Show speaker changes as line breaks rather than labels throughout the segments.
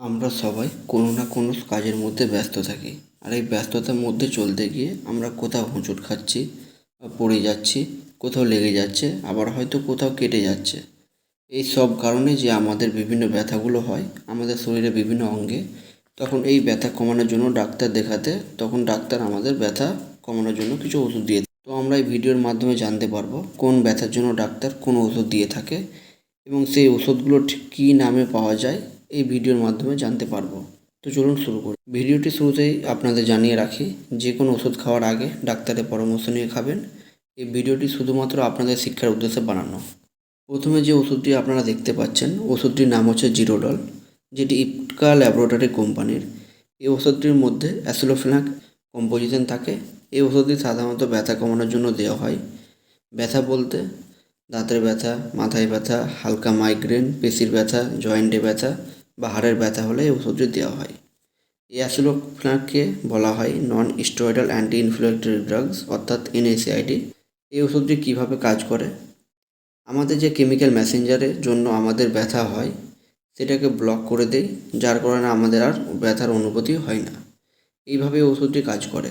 আমরা সবাই কোনো না কোনো কাজের মধ্যে ব্যস্ত থাকি আর এই ব্যস্ততার মধ্যে চলতে গিয়ে আমরা কোথাও হোঁচট খাচ্ছি বা পড়ে যাচ্ছি, কোথাও লেগে যাচ্ছে, আবার হয়তো কোথাও কেটে যাচ্ছে এই সব কারণে যে আমাদের বিভিন্ন ব্যথাগুলো হয়, আমাদের শরীরে বিভিন্ন অঙ্গে, তখন এই ব্যথা কমানোর জন্য ডাক্তার দেখাতে, তখন ডাক্তার আমাদের ব্যথা কমানোর জন্য কিছু ওষুধ দিয়ে। তো আমরা এই ভিডিওর মাধ্যমে জানতে পারব কোন ব্যথার জন্য ডাক্তার কোন ওষুধ দিয়ে থাকে এবং সেই ওষুধগুলো ঠিক কী নামে পাওয়া যায় এই ভিডিওর মাধ্যমে জানতে পারব। তো চলুন শুরু করি। ভিডিওটি শুরুতেই আপনাদের জানিয়ে রাখি, যে কোনো ওষুধ খাওয়ার আগে ডাক্তারের পরামর্শ নিয়ে খাবেন। এই ভিডিওটি শুধুমাত্র আপনাদের শিক্ষার উদ্দেশ্যে বানানো। প্রথমে যে ওষুধটি আপনারা দেখতে পাচ্ছেন, ওষুধটির নাম হচ্ছে জিরোডল, যেটি ইপকা ল্যাবরেটরি কোম্পানির। এই ওষুধটির মধ্যে অ্যাসিলোফেনাক কম্পোজিশন থাকে। এই ওষুধটি সাধারণত ব্যথা কমানোর জন্য দেওয়া হয়। ব্যথা বলতে দাঁতের ব্যথা, মাথায় ব্যথা, হালকা মাইগ্রেন পেশির ব্যথা জয়েন্টে ব্যথা বা হাড়ের ব্যথা হলে এই ওষুধটি দেওয়া হয়। এই অ্যাসিলোফেনাককে বলা হয় non steroidal anti inflammatory drugs অর্থাৎ এনএসিআইডি এই ওষুধটি কীভাবে কাজ করে? আমাদের যে কেমিক্যাল মেসেঞ্জারের জন্য আমাদের ব্যথা হয়, সেটাকে ব্লক করে দেয় যার কারণে আমাদের আর ব্যথার অনুভূতি হয় না। এইভাবে এই ওষুধটি কাজ করে।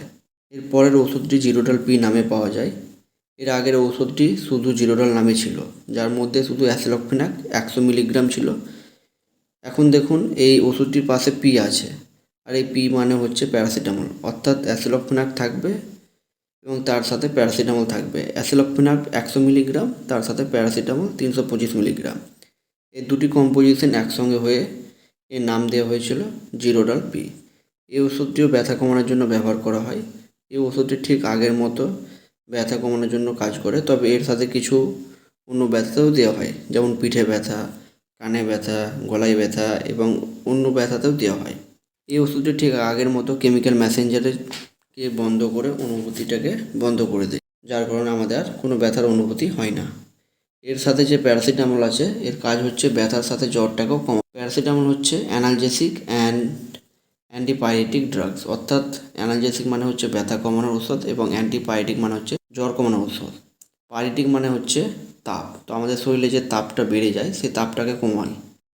এর পরের ওষুধটি জিরোডাল পি নামে পাওয়া যায়। এর আগের ওষুধটি শুধু জিরোডাল নামে ছিল, যার মধ্যে শুধু অ্যাসিলকফেনাক একশো মিলিগ্রাম ছিল। এখন দেখুন এই ওষুধটির পাশে পি আছে। আর এই পি মানে হচ্ছে প্যারাসিটামল অর্থাৎ অ্যাসিলকফেনাক থাকবে এবং তার সাথে প্যারাসিটামল থাকবে। অ্যাসিলকফেনাক একশো মিলিগ্রাম তার সাথে প্যারাসিটামল তিনশো পঁচিশ মিলিগ্রাম এই দুটি কম্পোজিশন একসঙ্গে হয়ে এর নাম দেওয়া হয়েছিল জিরোডাল পি এই ওষুধটিও ব্যথা কমানোর জন্য ব্যবহার করা হয়। এই ওষুধটি ঠিক আগের মতো ব্যথা কমানোর জন্য কাজ করে, তবে এর সাথে কিছু অন্য ব্যথাতেও দেওয়া হয়, যেমন পিঠে ব্যথা কানে ব্যথা, গলায় ব্যথা এবং অন্য ব্যথাতেও দেওয়া হয়। এই ওষুধটি ঠিক আগের মতো কেমিক্যাল ম্যাসেঞ্জারকে বন্ধ করে অনুভূতিটাকে বন্ধ করে দেয়, যার কারণে আমাদের আর কোনো ব্যথার অনুভূতি হয় না। এর সাথে যে প্যারাসিটামল আছে, এর কাজ হচ্ছে ব্যথার সাথে জ্বরটাকেও কম প্যারাসিটামল হচ্ছে অ্যানালজেসিক অ্যান্ড অ্যান্টিপাইরেটিক ড্রাগস অর্থাৎ অ্যানালজেসিক মানে হচ্ছে ব্যথা কমানোর ওষুধ এবং অ্যান্টিপাইরেটিক মানে হচ্ছে জ্বর কমানোর ওষুধ পাইরেটিক মানে হচ্ছে তাপ। তো আমাদের শরীরে যে তাপটা বেড়ে যায়, সেই তাপটাকে কমায়।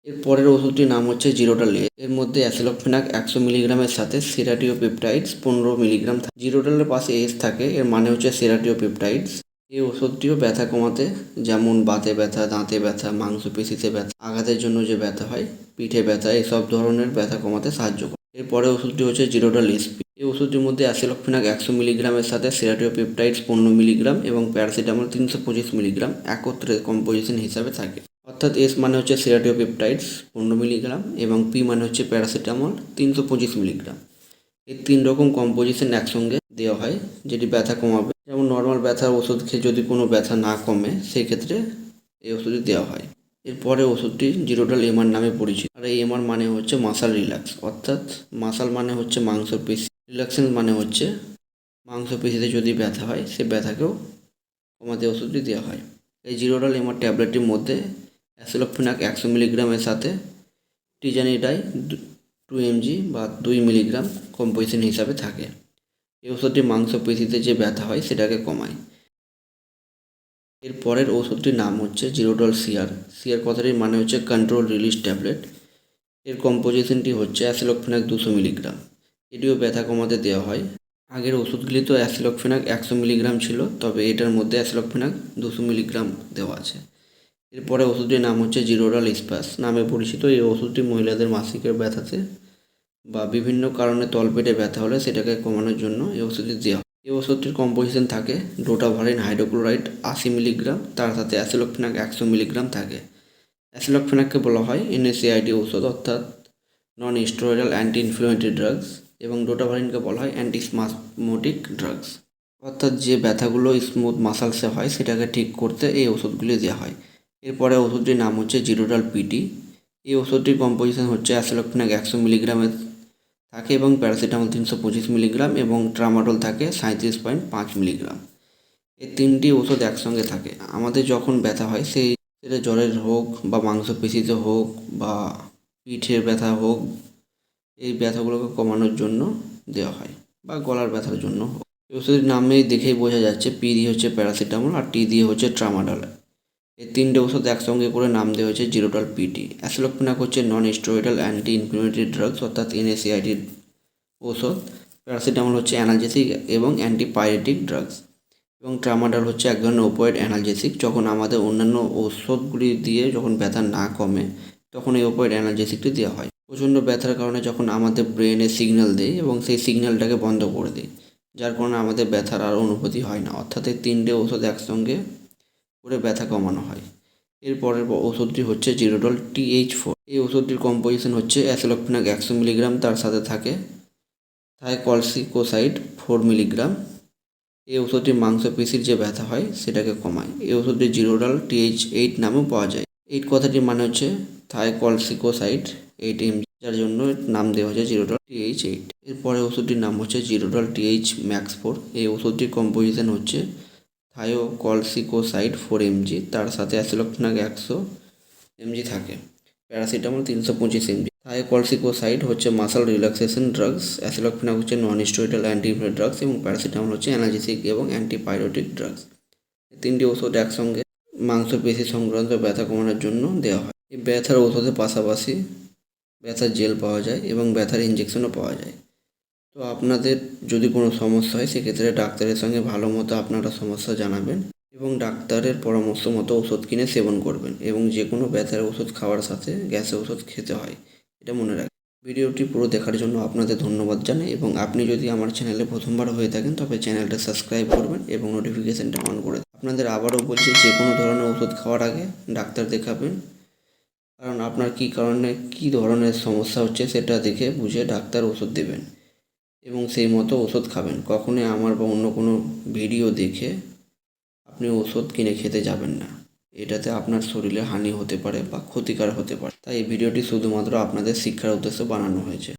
এর পরের ওষুধটির নাম হচ্ছে জিরোডাল এর মধ্যে অ্যাসিলকফেনাক একশো মিলিগ্রামের সাথে সেরাটিও পেপটাইডস পনেরো মিলিগ্রাম থাকে জিরোডালের পাশে এস থাকে, এর মানে হচ্ছে সেরাটিও পেপটাইডস এই ওষুধটিও ব্যথা কমাতে, যেমন বাতে ব্যথা, দাঁতে ব্যথা, মাংসপেশিতে ব্যথা, আঘাতের জন্য যে ব্যথা হয়, পিঠে ব্যথা, এসব ধরনের ব্যথা কমাতে সাহায্য করে। এরপরে ওষুধটি হচ্ছে জিরোডাল এসপি এই ওষুধটির মধ্যে অ্যাসিলকফেনাক একশো মিলিগ্রামের সাথে সেরাটিও পেপটাইডস পনেরো মিলিগ্রাম এবং প্যারাসিটামল তিনশো পঁচিশ মিলিগ্রাম একত্রে কম্পোজিশন হিসাবে থাকে। অর্থাৎ এস মানে হচ্ছে সেরাটিও পেপটাইডস পনেরো মিলিগ্রাম এবং পি মানে হচ্ছে প্যারাসিটামল তিনশো পঁচিশ মিলিগ্রাম। এই তিন রকম কম্পোজিশন একসঙ্গে দেওয়া হয় যেটি ব্যথা কমাবে। যেমন নর্মাল ব্যথার ওষুধ খেয়ে যদি কোনো ব্যথা না কমে সেই ক্ষেত্রে এই ওষুধটি দেওয়া হয়। এরপরে ওষুধটি জিরোডাল এমআর নামে পরিচিত। আর এই এমআর মানে হচ্ছে মাসাল রিল্যাক্স, অর্থাৎ মাসাল মানে হচ্ছে মাংসপেশি। রিল্যাক্সেন মানে হচ্ছে মাংসপেশিতে যদি ব্যথা হয়, সে ব্যথাকেও কমাতে ওষুধটি দেওয়া হয়। এই জিরোডাল এমআর ট্যাবলেটটির মধ্যে অ্যাসিলোফেনাক একশো মিলিগ্রামের সাথে, টিজানিডাই টু এমজি বা দুই মিলিগ্রাম কম্পোজিশন হিসাবে থাকে। এই ওষুধটি মাংসপেশিতে যে ব্যথা হয়, সেটাকে কমায়। এর পরের ওষুধটির নাম হচ্ছে জিরোডল সিআর। সিআর কথাটির মানে হচ্ছে কন্ট্রোল রিলিজ ট্যাবলেট এর কম্পোজিশনটি হচ্ছে অ্যাসিলোকফেনাক দুশো মিলিগ্রাম। এটিও ব্যথা কমাতে দেওয়া হয়। আগের ওষুধগুলি তো অ্যাসিলোকফেনাক একশো মিলিগ্রাম ছিল, তবে এটার মধ্যে অ্যাসিলোকফেনাক দুশো মিলিগ্রাম দেওয়া আছে। এরপরে ওষুধটির নাম হচ্ছে জিরোডাল ইস্পাস নামে পরিচিত। এই ওষুধটি মহিলাদের মাসিকের ব্যথাতে বা বিভিন্ন কারণে তলপেটে ব্যথা হলে সেটাকে কমানোর জন্য এই ওষুধটি দেওয়া হয়। এই ওষুধটির কম্পোজিশন থাকে ডোটাভারিন হাইড্রোক্লোরাইড আশি মিলিগ্রাম, তার সাথে অ্যাসিলোকফেনাক একশো মিলিগ্রাম থাকে। অ্যাসিলোকফেনাককে বলা হয় এনএসএআইডি ঔষধ, অর্থাৎ non steroidal anti inflammatory drugs এবং ডোটাভারিনকে বলা হয় অ্যান্টি স্মাসমোটিক ড্রাগস। অর্থাৎ যে ব্যথাগুলো স্মুথ মাসালসে হয়, সেটাকে ঠিক করতে এই ওষুধগুলি দেওয়া হয়। এরপরে ওষুধটির নাম হচ্ছে জিরোডাল পিটি। এই ওষুধটির কম্পোজিশন হচ্ছে অ্যাসিলোকফেনাক একশো মিলিগ্রামের থাকে এবং প্যারাসিটামল তিনশো পঁচিশ মিলিগ্রাম এবং ট্রামাডল থাকে সাঁত্রিশ পয়েন্ট পাঁচ মিলিগ্রাম। এই তিনটি ওষুধ একসঙ্গে থাকে। আমাদের যখন ব্যথা হয়, সেই সেটা জ্বরের হোক বা মাংসপেশিতে হোক বা পিঠের ব্যথা হোক এই ব্যথাগুলোকে কমানোর জন্য দেওয়া হয় বা গলার ব্যথার জন্য। ওষুধের নামে দেখেই বোঝা যাচ্ছে, পি দিয়ে হচ্ছে প্যারাসিটামল আর টি দিয়ে হচ্ছে ট্রামাডল। এই তিনটে ওষুধ একসঙ্গে করে নাম দেওয়া হয়েছে জিরোডল পিটি। অ্যাসিলোপিনাক হচ্ছে non steroidal anti inflammatory drugs অর্থাৎ এনএসিআইডির ঔষধ প্যারাসিটামল হচ্ছে অ্যানালজেসিক এবং অ্যান্টিপাইরেটিক ড্রাগস এবং ট্রামাডল হচ্ছে এক ধরনের ওপয়েড অ্যানালজেসিক যখন আমাদের অন্যান্য ঔষধগুলি দিয়ে যখন ব্যথা না কমে, তখন এই ওপয়েড অ্যানালজেসিকটি দেওয়া হয়। প্রচণ্ড ব্যথার কারণে যখন আমাদের ব্রেনে সিগন্যাল দেয় এবং সেই সিগন্যালটাকে বন্ধ করে দেয়, যার কারণে আমাদের ব্যথার আর অনুভূতি হয় না। অর্থাৎ এই তিনটে ওষুধ একসঙ্গে করে ব্যথা কমানো হয়। এরপরের ওষুধটি হচ্ছে জিরোডল টিএইচ ফোর। এই ওষুধটির কম্পোজিশন হচ্ছে অ্যাসেলোপিনাক একশো মিলিগ্রাম, তার সাথে থাকে থাইকলসিকোসাইড ফোর মিলিগ্রাম। এই ওষুধটির মাংসপেশির যে ব্যথা হয়, সেটাকে কমায়। এই ওষুধটি জিরোডাল টিএইচ এইট নামেও পাওয়া যায়। এইট কথাটির মানে হচ্ছে থাইকলসিকোসাইড এইট এম যার জন্য নাম দেওয়া হয়েছে জিরো জিরোডল টিএইচ এইট এরপরে ওষুধটির নাম হচ্ছে zero Zerodol TH max four এই ওষুধটির কম্পোজিশন হচ্ছে থায়োকলসিকোসাইড ফোর এমজি তার সাথে অ্যাসিলোকনাক একশো এমজি থাকে। প্যারাসিটামল তিনশো পঁচিশ এমজি থায়োকলসিকোসাইড হচ্ছে মাসাল রিল্যাক্সেশন ড্রাগস অ্যাসিলোকফিনাক হচ্ছে নন স্টেরয়েডাল অ্যান্টি ড্রাগস এবং প্যারাসিটামল হচ্ছে অ্যানালজেসিক এবং অ্যান্টিপাইরোটিক ড্রাগস এই তিনটি ওষুধ একসঙ্গে মাংসপেশি সংক্রান্ত ব্যথা কমানোর জন্য দেওয়া হয়। এই ব্যথার ওষুধের পাশাপাশি ব্যথার জেল পাওয়া যায় এবং ব্যথার ইঞ্জেকশনও পাওয়া যায়। তো আপনাদের যদি কোনো সমস্যা হয়, সেক্ষেত্রে ডাক্তারের সঙ্গে ভালো মতো আপনারা সমস্যা জানাবেন এবং ডাক্তারের পরামর্শ মতো ওষুধ কিনে সেবন করবেন এবং যে কোনো ব্যথার ওষুধ খাওয়ার সাথে গ্যাসের ওষুধ খেতে হয়, এটা মনে রাখবেন। ভিডিওটি পুরো দেখার জন্য আপনাদের ধন্যবাদ জানাই এবং আপনি যদি আমার চ্যানেলে প্রথমবার হয়ে থাকেন, তবে চ্যানেলটা সাবস্ক্রাইব করবেন এবং নোটিফিকেশানটা অন করে আপনাদের আবারও বলছি যে কোনো ধরনের ওষুধ খাওয়ার আগে ডাক্তার দেখাবেন কারণ আপনার কি কারণে, কি ধরনের সমস্যা হচ্ছে সেটা দেখে বুঝে ডাক্তার ওষুধ দেবেন এবং সেই মতো ওষুধ খাবেন। কখনোই আমার বা অন্য কোনো ভিডিও দেখে আপনি ওষুধ কিনে খেতে যাবেন না। এটাতে আপনার শরীরে হানি হতে পারে বা ক্ষতিকার হতে পারে। তাই এই ভিডিওটি শুধুমাত্র আপনাদের শিক্ষার উদ্দেশ্যে বানানো হয়েছে।